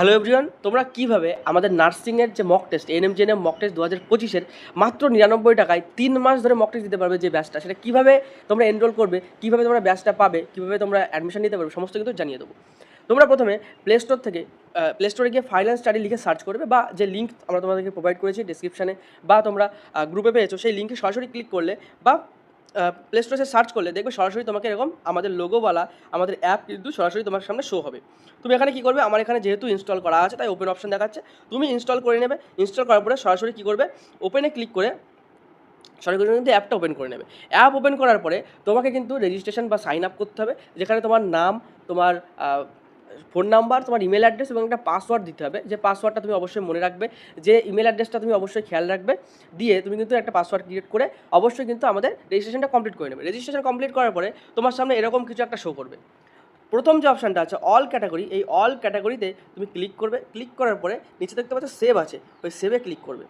Hello everyone তোমরা কীভাবে আমাদের নার্সিংয়ের যে mock test N M mock test দু হাজার পঁচিশের মাত্র নিরানব্বই টাকায় তিন মাস ধরে মক টেস্ট দিতে পারবে যে ব্যাচটা সেটা কীভাবে তোমরা এনরোল করবে, কীভাবে তোমরা ব্যাচটা পাবে, কীভাবে তোমরা অ্যাডমিশন নিতে পারবে, সমস্ত কিন্তু জানিয়ে দেবো। তোমরা প্রথমে প্লে স্টোর থেকে প্লে স্টোরে গিয়ে ফাইন্যান্স স্টাডি লিখে সার্চ করবে বা যে লিঙ্ক আমরা তোমাদেরকে প্রোভাইড করেছি ডিসক্রিপশানে বা তোমরা গ্রুপে পেয়েছ, সেই লিঙ্কে সরাসরি ক্লিক করলে বা প্লে স্টোরে সার্চ করলে দেখবে সরাসরি তোমাকে এরকম আমাদের লোগোওয়ালা আমাদের অ্যাপ কিন্তু সরাসরি তোমার সামনে শো হবে। তুমি এখানে কী করবে? আমার এখানে যেহেতু ইনস্টল করা আছে, তাই ওপেন অপশন দেখাচ্ছে। তুমি ইনস্টল করে নেবে। ইনস্টল করার পরে সরাসরি কী করবে? ওপেনে ক্লিক করে সরাসরি কিন্তু অ্যাপটা ওপেন করে নেবে। অ্যাপ ওপেন করার পরে তোমাকে কিন্তু রেজিস্ট্রেশন বা সাইন আপ করতে হবে, যেখানে তোমার নাম, তোমার ফোন নাম্বার, তোমার ইমেল অ্যাড্রেস এবং একটা পাসওয়ার্ড দিতে হবে। যে পাসওয়ার্ডটা তুমি অবশ্যই মনে রাখবে, যে ইমেল অ্যাড্রেসটা তুমি অবশ্যই খেয়াল রাখবে। দিয়ে তুমি কিন্তু একটা পাসওয়ার্ড ক্রিয়েট করে অবশ্যই কিন্তু আমাদের রেজিস্ট্রেশনটা কমপ্লিট করে নেবে। রেজিস্ট্রেশন কমপ্লিট করার পরে তোমার সামনে এরকম কিছু একটা শো করবে। প্রথম যে অপশানটা আছে অল ক্যাটাগরি এই অল ক্যাটাগরিতে তুমি ক্লিক করবে। ক্লিক করার পরে নিচে দেখতে পাচ্ছ সেভ আছে। ওই সেভে ক্লিক করবে।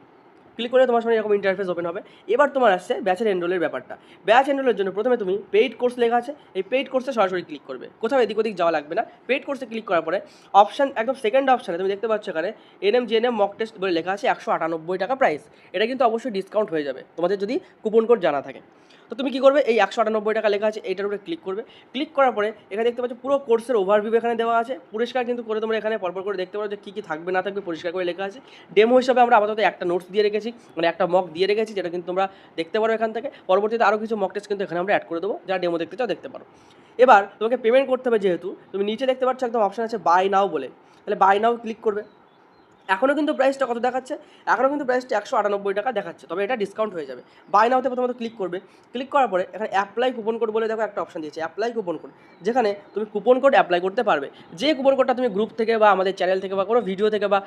ক্লিক করে তোমার সামনে এরকম ইন্টারফেস ওপেন হবে। এবার তোমার আসছে ব্যাচের এনরোলের ব্যাপারটা। ব্যাচ এনরোলের জন্য প্রথমে তুমি পেইড কোর্স লেখা আছে। এই পেইড কোর্সে সরাসরি ক্লিক করবে। কোথাও এদিক ওদিক যাওয়া লাগবে না। পেইড কোর্সে ক্লিক করার পরে অপশান একদম সেকেন্ড অপশানে তুমি দেখতে পাচ্ছ এখানে এনএম জিএনএম মক টেস্ট বলে লেখা আছে, একশো আটানব্বই টাকা প্রাইস এটা কিন্তু অবশ্যই ডিসকাউন্ট হয়ে যাবে। তোমাদের যদি কুপন কোড জানা থাকে। তো তুমি কী করবে? এই একশো আটানব্বই টাকা লেখা আছে, এইটার উপরে ক্লিক করবে। ক্লিক করার পরে এখানে দেখতে পাচ্ছ পুরো কোর্সের ওভারভিউ এখানে দেওয়া আছে। পরিষ্কার কিন্তু করে তোমরা এখানে পরপর করে দেখতে পারো যে কী কী থাকবে, না থাকবে, পরিষ্কার করে লেখা আছে। ডেমো হিসাবে আমরা আপাতত একটা নোটস দিয়ে রেখেছি মানে একটা মক দিয়ে রেখেছি, যেটা কিন্তু তোমরা দেখতে পারো এখান থেকে। পরবর্তীতে আরও কিছু মক টেস্ট কিন্তু এখানে আমরা অ্যাড করে দেবো, যারা ডেমো দেখতে চাও দেখতে পারো। এবার তোমাকে পেমেন্ট করতে হবে যেহেতু, তুমি নিচে দেখতে পাচ্ছ একদম অপশন আছে বাই নাও বলে। তাহলে বাই নাও ক্লিক করবে। এখনও কিন্তু প্রাইসটা কত দেখাচ্ছে? এখনও কিন্তু প্রাইসটা একশো আটানব্বই টাকা দেখাচ্ছে, তবে এটা ডিসকাউন্ট হয়ে যাবে। বাই নাওতে প্রথমত ক্লিক করবে। ক্লিক করার পরে এখানে অ্যাপ্লাই কুপন কোড বলে দেখো একটা অপশন দিয়েছে অ্যাপ্লাই কুপন কোড যেখানে তুমি কুপন কোড অ্যাপ্লাই করতে পারবে। যে কুপন কোডটা তুমি গ্রুপ থেকে বা আমাদের চ্যানেল থেকে বা কোনো ভিডিও থেকে বা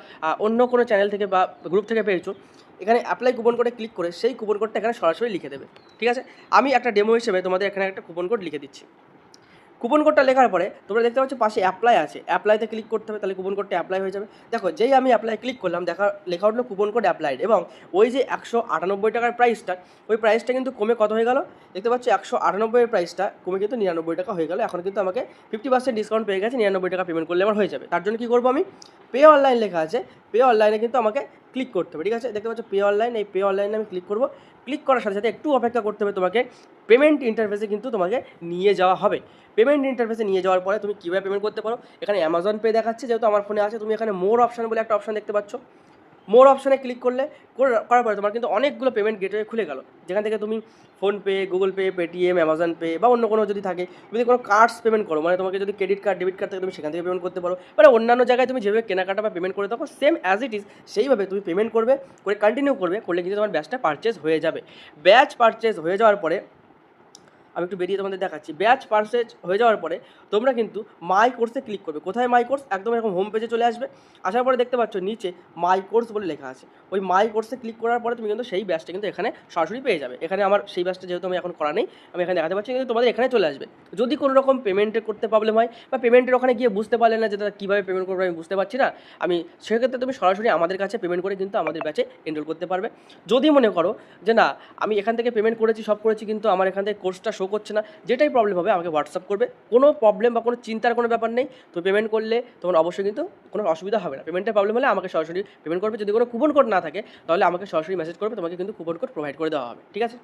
অন্য কোনো চ্যানেল থেকে বা গ্রুপ থেকে পেয়েছ, এখানে অ্যাপ্লাই কুপন কোডে ক্লিক করে সেই কুপন কোডটা এখানে সরাসরি লিখে দেবে। ঠিক আছে? আমি একটা ডেমো হিসেবে তোমাদের এখানে একটা কুপন কোড লিখে দিচ্ছি। কুপন কোডটা লেখার পরে তোমরা দেখতে পাচ্ছ পাশে অ্যাপ্লাই আছে। অ্যাপ্লাইতে ক্লিক করতে হবে, তাহলে কুপন কোডটা অ্যাপ্লাই হয়ে যাবে। দেখো, যেই আমি অ্যাপ্লাই ক্লিক করলাম, দেখা লেখা উঠল কুপন কোড অ্যাপ্লাইড এবং ওই যে একশো আটানব্বই টাকার প্রাইসটা ওই প্রাইসটা কিন্তু কমে কত হয়ে গেল? দেখতে পাচ্ছ একশো আটানব্বইয়ের প্রাইসটা কমে কিন্তু নিরানব্বই টাকা হয়ে গেল। এখন কিন্তু আমাকে ফিফটি পার্সেন্ট ডিসকাউন্ট পেয়ে গেছে, নিরানব্বই টাকা পেমেন্ট করলে আমার হয়ে যাবে। তার জন্য কী করব আমি? পে অনলাইন লেখা আছে। পে অনলাইনে কিন্তু আমাকে ক্লিক করতে হবে, ঠিক আছে? দেখতে পাচ্ছ পে অনলাইন এই পে অনলাইনে আমি ক্লিক করব। ক্লিক করার সাথে সাথে একটু অপেক্ষা করতে হবে তোমাকে পেমেন্ট ইন্টারফেসে কিন্তু তোমাকে নিয়ে যাওয়া হবে। পেমেন্ট ইন্টারফেসে নিয়ে যাওয়ার পরে তুমি কীভাবে পেমেন্ট করতে পারো? এখানে অ্যামাজন পে দেখাচ্ছে, যেহেতু আমার ফোনে আছে, তুমি এখানে মোর অপশান বলে একটা অপশান দেখতে পাচ্ছ। মোর অপশানে ক্লিক করলে করার পরে তোমার কিন্তু অনেকগুলো পেমেন্ট গেটওয়ে খুলে গেল। যেখান থেকে তুমি PhonePe Google Pay Paytm Amazon Pay বা অন্য কোনো যদি থাকে, তুমি যদি কোনো কার্ডস পেমেন্ট করো মানে তোমাকে যদি ক্রেডিট কার্ড ডেবিট কার্ড থাকে, তুমি সেখান থেকে পেমেন্ট করতে পারো। মানে অন্যান্য জায়গায় তুমি যেভাবে কেনাকাটা বা পেমেন্ট করে থাকো সেম অ্যাজ ইট ইজ সেইভাবে তুমি পেমেন্ট করবে, করে কন্টিনিউ করবে, করলে কিন্তু তোমার ব্যাচটা পারচেজ হয়ে যাবে। ব্যাচ পারচেজ হয়ে যাওয়ার পরে আমি একটু বেরিয়ে তোমাদের দেখাচ্ছি। ব্যাচ পার্সেজ হয়ে যাওয়ার পরে তোমরা কিন্তু মাই কোর্সে ক্লিক করবে। কোথায় মাই কোর্স একদম এরকম হোম পেজে চলে আসবে। আসার পরে দেখতে পাচ্ছ নিচে মাই কোর্স বলে লেখা আছে। ওই মাই কোর্সে ক্লিক করার পরে তুমি কিন্তু সেই ব্যাচটা কিন্তু এখানে সরাসরি পেয়ে যাবে। এখানে আমার সেই ব্যাচটা যেহেতু আমি এখন করা নেই, আমি এখানে দেখাতে পাচ্ছি কিন্তু তোমাদের এখানে চলে আসবে। যদি কোনো রকম পেমেন্টের করতে প্রবলেম হয় বা পেমেন্টের ওখানে গিয়ে বুঝতে পারলে না যে দাদা কীভাবে পেমেন্ট করবে আমি বুঝতে পারছি না, আমি সেক্ষেত্রে তুমি সরাসরি আমাদের কাছে পেমেন্ট করে কিন্তু আমাদের ব্যাচে এনরোল করতে পারবে। যদি মনে করো যে না, আমি এখান থেকে পেমেন্ট করেছি, সব করেছি, কিন্তু আমার এখান থেকে কোর্সটা শো করছে না, যেটাই প্রবলেম হবে আমাকে হোয়াটসঅ্যাপ করবে। কোনো প্রবলেম বা কোনো চিন্তার কোনো ব্যাপার নেই, তো পেমেন্ট করলে তোমার অবশ্যই কিন্তু কোনো অসুবিধা হবে না। পেমেন্টের প্রবলেম হলে আমাকে সরাসরি পেমেন্ট করবে, যদি কোনো কুপন কোড না থাকে, তাহলে আমাকে সরাসরি মেসেজ করবে, তোমাকে কিন্তু কুপন কোড প্রোভাইড করে দেওয়া হবে। ঠিক আছে?